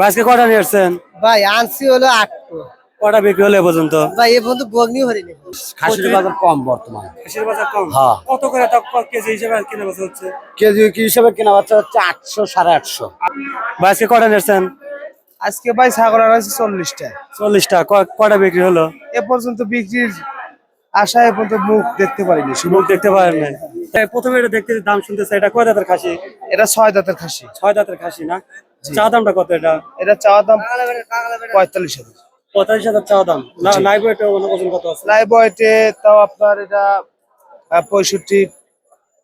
আজকে কটা নিয়ে আসছেন? ভাই আনছি হলো আটটো। কটা বিক্রি হলো এ পর্যন্ত? ভাই এ পর্যন্ত বগ্নি হরিনি খাসির বাজার কম বর্তমানে। খাসির বাজার কম? হ্যাঁ। কত করে তা কেজি হিসেবে কিনে হচ্ছে? কেজি কি হিসাবে কেনা বাচ্চা হচ্ছে আটশো সাড়ে আটশো। ভাই আজকে কটা নিয়েছেন আজকে ভাই ছাগল আনাইছি চল্লিশটা। চল্লিশটা। কটা বিক্রি হলো? এ পর্যন্ত বিক্রির আশা এ পর্যন্ত মুখ দেখতে পারিনি মুখ দেখতে পারেন প্রথমে এটা দেখতে দাম শুনতেছে এটা কয় দাঁতের খাসি? এটা ছয় দাঁতের খাসি। ছয় দাঁতের খাসি না? চা দামটা কত এটা? এটা চাওয়া দাম পঁয়তাল্লিশ হাজার। পঁয়তাল্লিশ হাজার চা দাম। না লাইভ ওয়েট ওজন কত আছে? লাইভ ওয়েটে তাও আপনার এটা পঁয়ষট্টি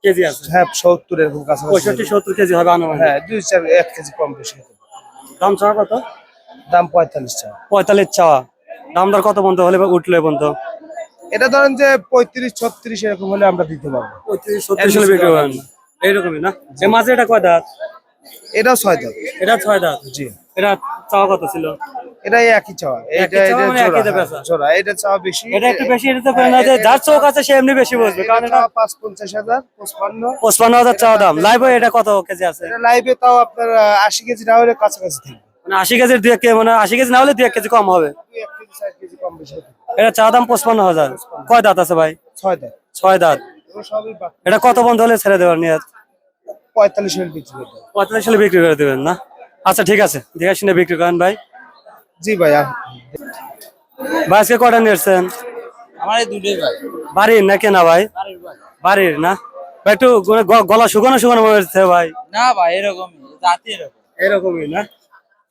কেজি আছে। হ্যাঁ সত্তর এরকম কাছাকাছি। পঁয়ষট্টি সত্তর কেজি হবে আনুমানিক। হ্যাঁ দুই চার এক কেজি কম বেশি দাম চা কত? দাম পঁয়তাল্লিশ টাকা পঁয়তাল্লিশ চাওয়া দাম দর কত পর্যন্ত হলে বা উঠল এ এটা ধরেন যে পঁয়ত্রিশ ছত্রিশ এরকম হলে আমরা দিতে পারব। পঁয়ত্রিশ সত্তর সালে বিক্রি এইরকমই না? এর মাঝে এটা কয় দাঁত? এটাও ছয় দাঁত। এটা ছয় দাঁত? জি। এটা চাওয়া কত ছিল? এটা একই চাওয়া। এটা এটা জোড়া, একই দামে এটা চাওয়া বেশি। এটা একটু বেশি এটা তো না যে যার চোখ আছে সে এমনি বেশি বসবে। কারণ এটা চাওয়া হাজার পঁচপান্ন। পঁচপান্ন হাজার চাওয়া দাম। লাইভ এটা কত কেজি আছে? এটা লাইভে তাও আপনার আহ, আশি কেজি না হলে কাছাকাছি থাকবে। মানে আশি কেজির দুই এক কেজি মানে আশি কেজি না হলে দুই কেজি কম হবে। কেজি কম বেশি এটা চা দাম কয় দাঁত আছে ভাই? ছয় দাঁত। ছয় দাঁত। এটা কত বন্ধ হলে ছেড়ে দেওয়ার নিয়ে পঁয়তাল্লিশ হলে বিক্রি হবে। পঁয়তাল্লিশ সালে বিক্রি করে দেবেন না? আচ্ছা ঠিক আছে। দেখে শুনে বিক্রি করেন ভাই। জি ভাই ভাই আজকে কটা নিয়েছেন আমার এই দুটোই ভাই। বাড়ির না কেনা ভাই? বাড়ির না? ভাই একটু গলা শুকানো শুকানো মনে হচ্ছে ভাই। না ভাই এরকমই। জাতি এরকম। এরকমই না?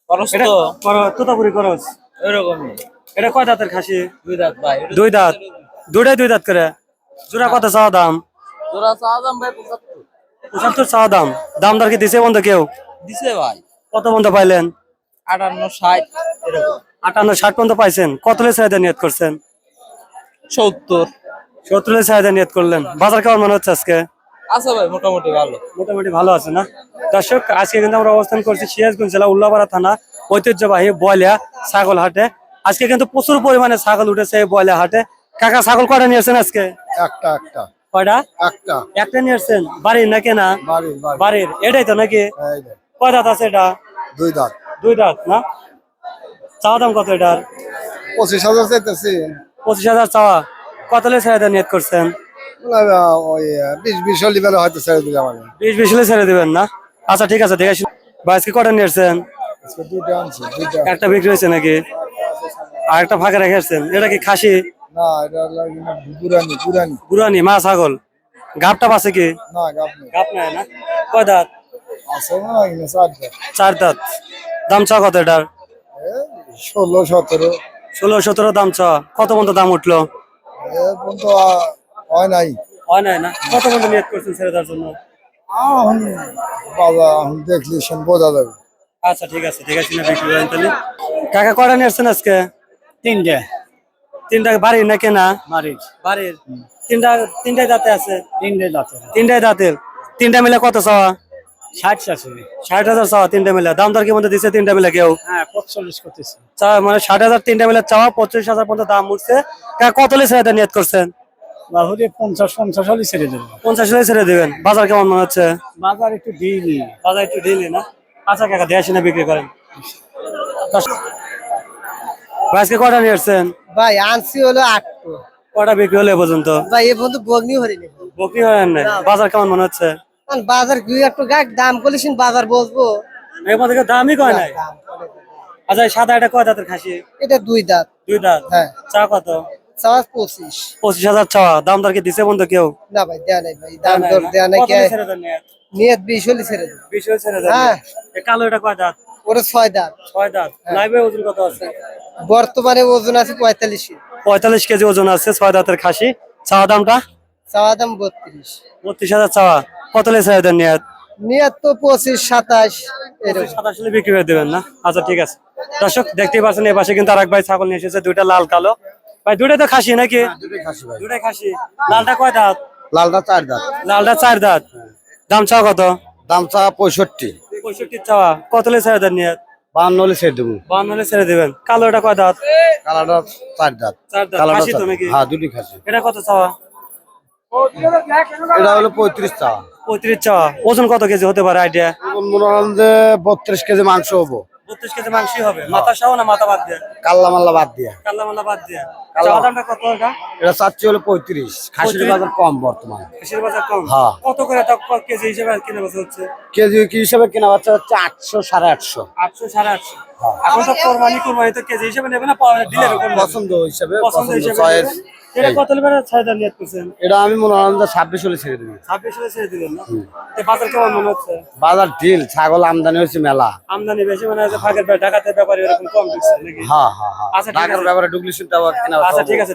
খরচ তো তোতাপুরি খরচ? এরকমই। এটা কয় দাঁতের খাসি? দুই দাঁত ভাই দুই দাঁত। দুটাই দুই দাঁত করে? জোড়া কত চাওয়া দাম? তোরা চা দাম ভাই পঁচাত্তর চাওয়া দাম। দাম দর কি দিছে বন্ধ কেউ? দিছে ভাই। কত বন্ধ পাইলেন? আটান্ন ষাট আটান্ন ষাট পর্যন্ত পাইছেন। কত চাহিদা নিয়ত করছেন? সত্তর। সত্তর চাহিদা নিয়ত করলেন। বাজার কেমন মনে হচ্ছে আজকে? আছে ভাই মোটামুটি ভালো। মোটামুটি ভালো আছে না? দর্শক আজকে কিন্তু আমরা অবস্থান করছি সিরাজগঞ্জ জেলা উল্লাপাড়া থানা ঐতিহ্যবাহী বয়লা ছাগল হাটে। আজকে কিন্তু প্রচুর পরিমাণে ছাগল উঠেছে এই বয়লা হাটে। কাকা ছাগল কয়টা নিয়েছেন আজকে? একটা একটা। কয়টা? একটা। একটা নিয়েছেন বাড়ির না বাড়ি বাড়ির এটাই তো নাকি? কয় দাঁত আছে এটা? দুই দাঁত। দুই দাঁত না? চাওয়া দাম কত এটার? পঁচিশ হাজার চাইতেছি। পঁচিশ হাজার চাওয়া। কত লে ছেড়ে নিয়ত করছেন? ওই বিশ বিশ হলি বেলা হয়তো ছেড়ে বিশ বিশ হলে ছেড়ে দিবেন না? আচ্ছা ঠিক আছে দেখে শুনে বা কটা একটা বিক্রি হয়েছে নাকি? আর একটা ফাঁকা রেখে আসছেন। এটা কি খাসি? না এটা লাগে না পুরানি পুরানি। বুড়ানি মা ছাগল। গাবটা পাশে কি? না নেই। নাই না? কয় দাঁত? আছে না এখানে চার দাঁত। চার দাঁত। দাম চা কত এটার? ষোলো সতেরো। ষোলো সতেরো দাম চা। কত পর্যন্ত দাম উঠল? পর্যন্ত হয় নাই। হয় নাই না? কত পর্যন্ত করছেন ছেড়ে দেওয়ার জন্য? এখন বাজার এখন দেখলি সেন বোঝা যাবে। আচ্ছা ঠিক আছে ঠিক আছে বিক্রি করেন তাহলে। কাকা কয়টা নিয়ে আসছেন আজকে? তিনটে। তিনটা বাড়ির না? কেনা বাড়ির। বাড়ির তিনটা তিনটাই দাঁতে আছে? তিনটে দাঁতের তিনটাই দাঁতের তিনটা মিলে কত চাওয়া? ষাট আছে ষাট হাজার চাওয়া তিনটা মিলে। দাম দর কি মধ্যে দিচ্ছে তিনটা মিলে কেউ? হ্যাঁ পঁচল্লিশ করতেছে। মানে ষাট হাজার তিনটা মিলে চাওয়া পঁচিশ হাজার পর্যন্ত দাম উঠছে। কত নিয়ত করছেন? বাহুরে পঞ্চাশ পঞ্চাশ হলে ছেড়ে দেবো। পঞ্চাশ হলে ছেড়ে দিবেন। বাজার কেমন মনে হচ্ছে? বাজার একটু দিইনি বাজার একটু ঢিলি না? আচ্ছা কাকা বিক্রি করেন? আজকে কটা নিয়ে আসছেন? ভাই আনছি হলো আটটো। কটা বিক্রি হলো এ পর্যন্ত? ভাই এ পর্যন্ত বগ্নি হরিনি বিক্রি হয় না। বাজার কেমন মনে হচ্ছে? বাজার দুই একটু গাছ দাম করেছেন বাজার বসবো। এর মধ্যে কেউ দামই কয় নাই। আচ্ছা সাদা এটা কয় দাঁতের খাসি? এটা দুই দাঁত। দুই দাঁত? হ্যাঁ। চা কত? পঁচিশ। পঁচিশ হাজার চাওয়া দাম দর কি দিছে বন্ধু কেউ? না ভাই দেয়া নাই ভাই। দাম দর দেয়া নাই কে? হলে ছেড়ে বিশ হলে ছেড়ে দেবো। বিশ হলে ছেড়ে দেন হ্যাঁ। কালো এটা কয় দাঁত? ওটা ছয় দাঁত। ছয় দাঁত। লাইভে ওজন কত আছে? বর্তমানে ওজন আছে পঁয়তাল্লিশ পঁয়তাল্লিশ কেজি ওজন আছে ছয় দাঁতের খাসি। চাওয়া দামটা? চাওয়া দাম বত্রিশ। বত্রিশ হাজার চাওয়া। কত হলে ছেড়ে দেন নিয়ে নিয়ে তো পঁচিশ সাতাশ সাতাশে বিক্রি করে দেবেন না? আচ্ছা ঠিক আছে। দর্শক দেখতেই পাচ্ছেন এই পাশে কিন্তু আরেক ভাই ছাগল নিয়ে এসেছে দুইটা লাল কালো। ভাই দুইটাই তো খাসি নাকি? দুটোই খাসি দুটাই খাসি। লালটা কয় দাঁত? লালটা চার দাঁত। লালটা চার দাঁত। দাম চাওয়া কত? দাম চা পঁয়ষট্টি। পঁয়ষট্টি চাওয়া। কত হলে ছেড়ে দেন নিয়ে বান্ন হলে ছেড়ে দেবো। বান্ন হলে ছেড়ে দেবেন। কালোটা কয় দাঁত? চার দাঁত। হ্যাঁ দুটি খাসি। এটা কত চাওয়া? এটা হলো পঁয়ত্রিশ পঁয়ত্রিশ চাওয়া। ওজন কত কেজি হতে পারে আইডিয়া মনে হয় যে বত্রিশ কেজি মাংস হব। বত্রিশ কেজি মাংসই হবে। মাথা সহ না মাথা বাদ দিয়ে? কাল্লা মাল্লা বাদ দিয়া। কাল্লা মাল্লা বাদ দিয়ে। চাওয়া দামটা কত এটা? এটা চাচ্ছি হলো পঁয়ত্রিশ। খাসির 35 বাজার কম বর্তমানে। বেশির বাজার কম? হ্যাঁ। কত করে তা কেজি হিসেবে কিনে বেচা হচ্ছে? কেজি কি হিসাবে কেনা বাচ্চা হচ্ছে? আটশো সাড়ে আটশো। আটশো সাড়ে আটশো। হ্যাঁ। এখন তো কোরবানি কোরবানি তো কেজি হিসেবে নেবে না ডিলের উপর পছন্দ হিসাবে পছন্দ হিসেবে এটা কত লিটারের ছাইদা নিয়ে করছেন এটা আমি মনে হয় যে ছাব্বিশ হলে ছেড়ে হলে ছেড়ে না? বাজার কেমন মনে হচ্ছে? বাজার ঢিল ছাগল আমদানি হয়েছে মেলা। আমদানি বেশি মানে ফাঁকের ব্যাপার এরকম কম ঢুকছে নাকি? হ্যাঁ হ্যাঁ হ্যাঁ। আচ্ছা, ঠিক আছে। ব্যাপারে ঢুকলে টাওয়ার কিনা আচ্ছা ঠিক আছে